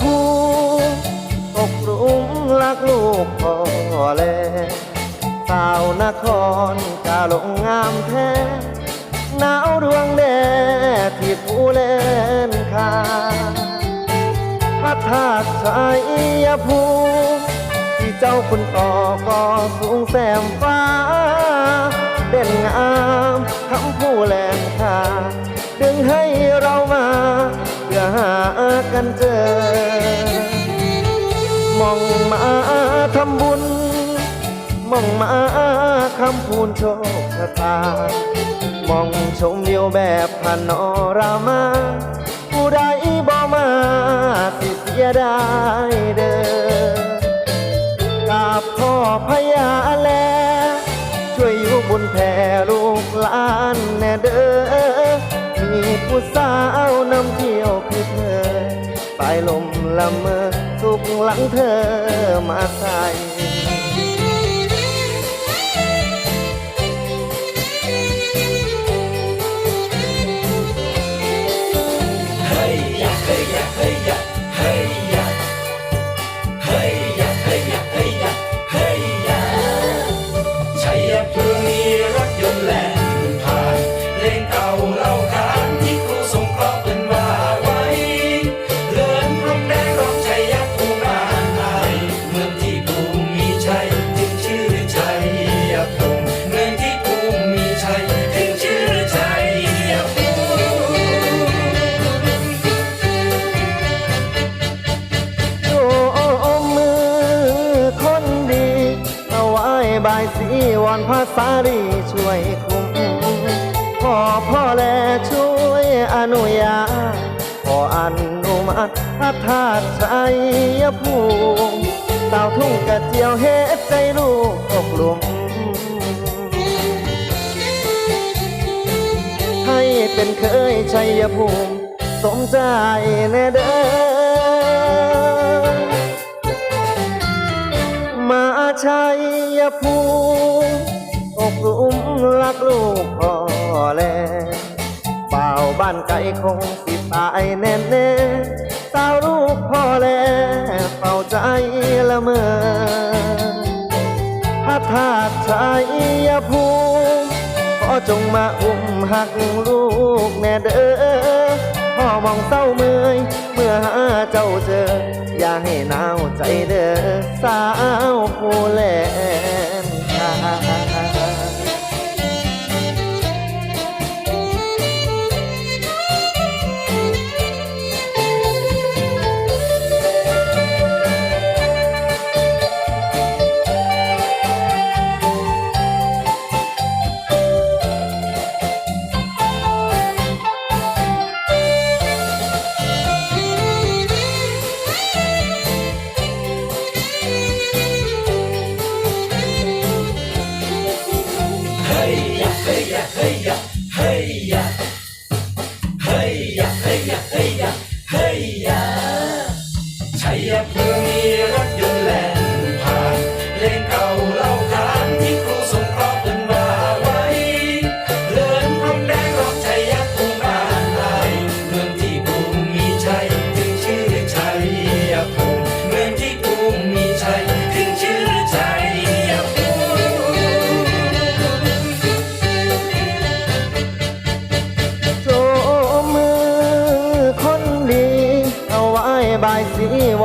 ภูตกหลุมรักลูกพ่อแลสาวนครกาลงงามแท้หนาวดวงแดดที่ผู้เล่นคาพระธาตุชัยภูที่เจ้าคุณต่อก็สูงแสมฟ้า เด่นงามคำผู้แลม กันเจอ มองมาทำบุญ มองมาคำพูนโชคชะตา มองชมวิวแบบพานอรามาผู้ใดบ่มาสิเสียดายเด้อกาบพ่อพญาแล ช่วยอยู่บุญแผ่ลูกหลานแน่เด้อมีผู้สาวนำ ลมละเมอสุขหลังเธอมาใส่ ระสารีช่วยคุ้มพ่อพ่อแลช่วยอนุญาตขออนุมัติพระธาตุชัยภูมิสาวทุ่งกระเจียวเฮ็ดใจลูกตกหลุมให้เป็นเคยชัยภูมิ สมใจแน่เด้อ รักลูกพ่อแลเป่าบ้านไกลคงสิตายแน่แน่ๆสาวลูกพ่อแลเป่าใจละเมอพระธาตุชัยภูมิขอจงมาอุ้มหักลูกแน่เด้อพ่อมองเศร้าเมื่อยเมื่อหาเจ้าเจอ อย่าให้หนาวใจเด้อสาวผู้แล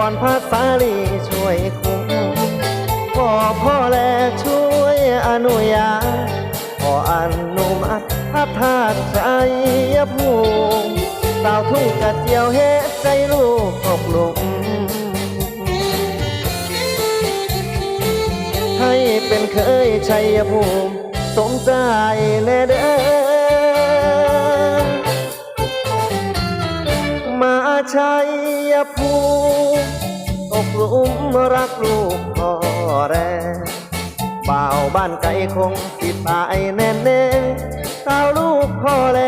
อนพระสาลีช่วยคุ้มพ่อพ่อแลช่วยอนุญาตขออนุมัติพระธาตุชัยภูมิสาวทุ่งกระเจียวเฮใจลูกตกหลุมให้เป็นเคยชัยภูมิสมใจแน่เด้อมาชัยภูมิ ตกลุมรักลูกพ่อแรบ่าวบ้านไกลคงสิตายแน่แน่ๆสาวลูกพ่อแล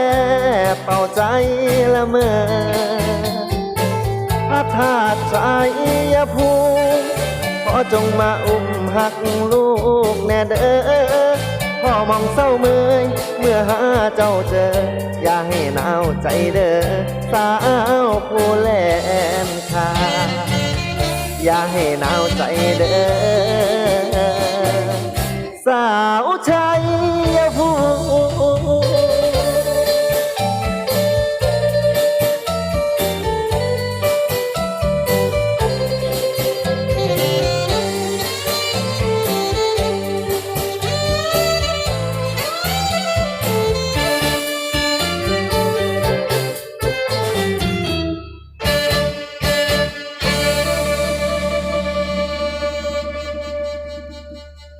เป่าใจละเมอพระธาตุชัยภูมิขอจงมาอุ้มหักลูกแน่เด้อพ่อมองเศร้าเมื่อยเมื่อหาเจ้าเจอ อย่าให้หนาวใจเด้อสาวผู้แลน อย่าให้หนาวใจเด้อสาวชัย